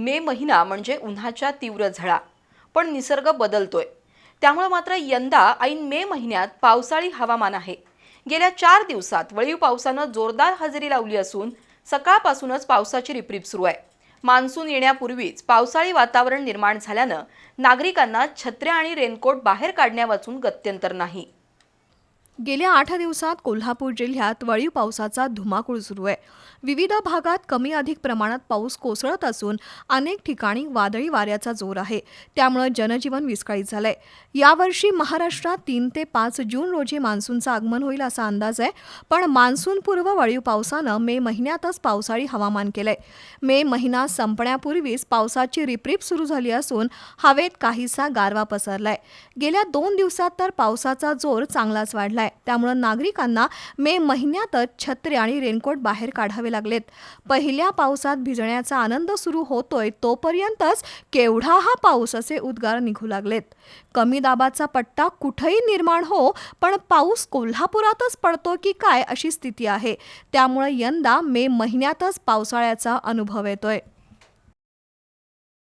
मे महिना म्हणजे उन्हाच्या तीव्र झळा. पण निसर्ग बदलतोय. त्यामुळे मात्र यंदा ऐन मे महिन्यात पावसाळी हवामान आहे. गेल्या चार दिवसात वळीव पावसानं जोरदार हजेरी लावली असून सकाळपासूनच पावसाची रिपरिप सुरू आहे. मान्सून येण्यापूर्वीच पावसाळी वातावरण निर्माण झाल्यानं नागरिकांना छत्र्या आणि रेनकोट बाहेर काढण्यावाचून गत्यंतर नाही. गेल्या आठ दिवसात कोल्हापूर जिल्ह्यात वळीव पावसाचा धुमाकूळ सुरू आहे. विविध भागात कमी अधिक प्रमाणात पाऊस कोसळत असून अनेक ठिकाणी वादळी वाऱ्याचा जोर आहे. त्यामुळे जनजीवन विस्कळीत झालंय. यावर्षी महाराष्ट्रात तीन ते पाच जून रोजी मान्सूनचं आगमन होईल असा अंदाज आहे. पण मान्सूनपूर्व वळीव पावसानं मे महिन्यातच पावसाळी हवामान केलंय. मे महिना संपण्यापूर्वीच पावसाची रिपरिप सुरू झाली असून हवेत काहीसा गारवा पसरलाय. गेल्या दोन दिवसात तर पावसाचा जोर चांगलाच वाढलाय. त्यामुळे नागरिकांना मे महिन्यातच छत्री आणि रेनकोट बाहेर काढावे लागलेत. पहिल्या पावसात भिजण्याचा आनंद सुरू होतोय तोपर्यंतच केवढा हा पाऊस असे उद्गार निघू लागलेत. कमी दाबाचा पट्टा कुठेही निर्माण हो पण पाऊस कोल्हापुरातच पडतो की काय अशी स्थिती आहे. त्यामुळे यंदा मे महिन्यातच पावसाळ्याचा अनुभव येतोय.